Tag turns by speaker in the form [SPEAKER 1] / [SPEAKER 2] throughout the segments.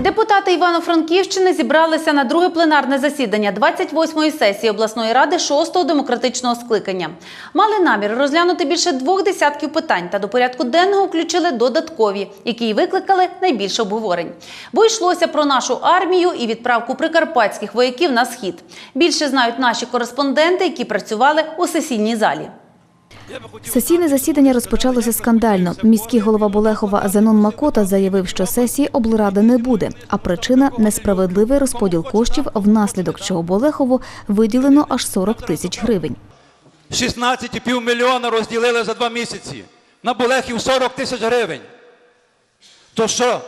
[SPEAKER 1] Депутати Івано-Франківщини зібралися на друге пленарне засідання 28-ї сесії обласної ради 6-го демократичного скликання. Мали намір розглянути більше двох десятків питань та до порядку денного включили додаткові, які й викликали найбільше обговорень. Бо йшлося про нашу армію і відправку прикарпатських вояків на схід. Більше знають наші кореспонденти, які працювали у сесійній залі.
[SPEAKER 2] Сесійне засідання розпочалося скандально. Міський голова Болехова Зенон Макота заявив, що сесії облради не буде, а причина несправедливий розподіл коштів, внаслідок чого Болехову виділено аж 40 тисяч гривень.
[SPEAKER 3] 16,5 мільйона розділили за два місяці. На Болехів 40 тисяч гривень. То що?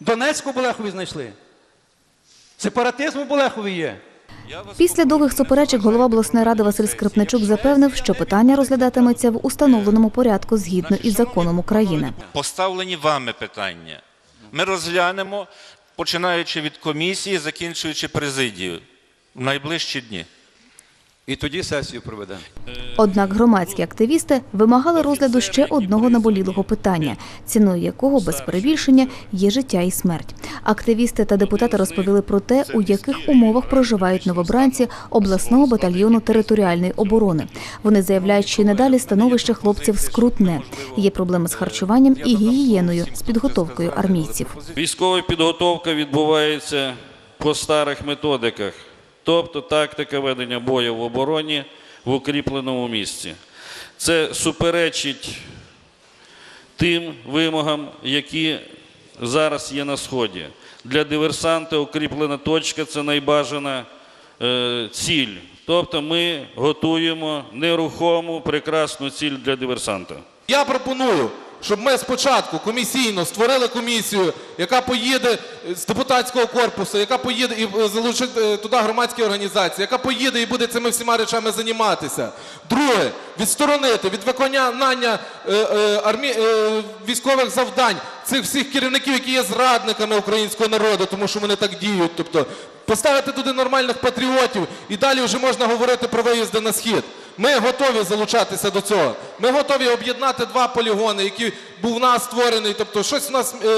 [SPEAKER 3] Донецьку Болехові знайшли? Сепаратизм у Болехові є.
[SPEAKER 2] Після довгих суперечок голова обласної ради Василь Скрипничук запевнив, що питання розглядатиметься в установленому порядку згідно із законом України.
[SPEAKER 4] Поставлені вами питання. Ми розглянемо, починаючи від комісії, закінчуючи президію в найближчі дні.
[SPEAKER 3] І тоді сесію проведемо.
[SPEAKER 2] Однак громадські активісти вимагали розгляду ще одного наболілого питання, ціною якого без перебільшення є життя і смерть. Активісти та депутати розповіли про те, у яких умовах проживають новобранці обласного батальйону територіальної оборони. Вони заявляють, що й надалі становище хлопців скрутне. Є проблеми з харчуванням і гігієною з підготовкою армійців.
[SPEAKER 5] Військова підготовка відбувається по старих методиках, тобто тактика ведення бою в обороні в укріпленому місці. Це суперечить тим вимогам, які зараз є на сході. Для диверсанта укріплена точка це найбажана е, ціль. Тобто ми готуємо нерухому прекрасну ціль для диверсанта.
[SPEAKER 6] Я пропоную, щоб ми спочатку комісійно створили комісію, яка поїде з депутатського корпусу, яка поїде і е, залучить е, туди громадські організації, яка поїде і буде цими всіма речами займатися. Друге, відсторонити від виконання е, армі... військових завдань цих всіх керівників, які є зрадниками українського народу, тому що вони так діють. Тобто поставити туди нормальних патріотів, і далі вже можна говорити про виїзди на схід. Ми готові залучатися до цього. Ми готові об'єднати два полігони, які був в нас створений. Тобто, щось в нас е,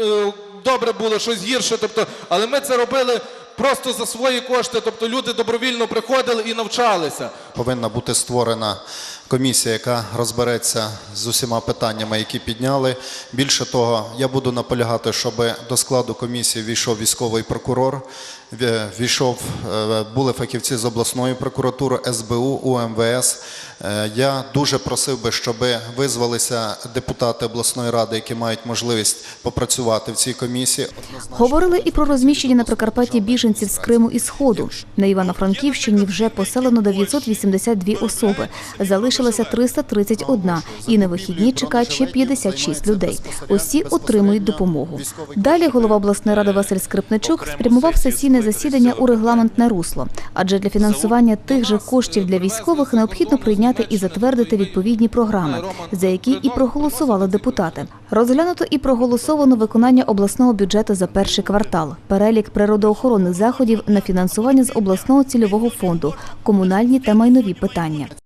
[SPEAKER 6] е, добре було, щось гірше. Тобто, але ми це робили просто за свої кошти. Тобто люди добровільно приходили і навчалися.
[SPEAKER 7] Повинна бути створена комісія, яка розбереться з усіма питаннями, які підняли. Більше того, я буду наполягати, щоб до складу комісії війшов військовий прокурор, ві- війшов, е, були фахівці з обласної прокуратури, СБУ, УМВС. Е, Я дуже просив би, щоб визвалися депутати обласної ради, які мають можливість попрацювати в цій комісії.
[SPEAKER 2] Говорили і про розміщення на Прикарпатті біженців з Криму і Сходу. На Івано-Франківщині вже поселено 982 особи, залишилося 331, і на вихідні чекають ще 56 людей. Усі отримують допомогу. Далі голова обласної ради Василь Скрипничук спрямував сесійне засідання у регламентне русло, адже для фінансування тих же коштів для військових необхідно прийняти і затвердити відповідні програми, за які і проголосували депутати. Розглянуто і проголосовано виконання обласного бюджету за перший квартал, перелік природоохоронних заходів на фінансування з обласного цільового фонду, комунальні та майнові питання.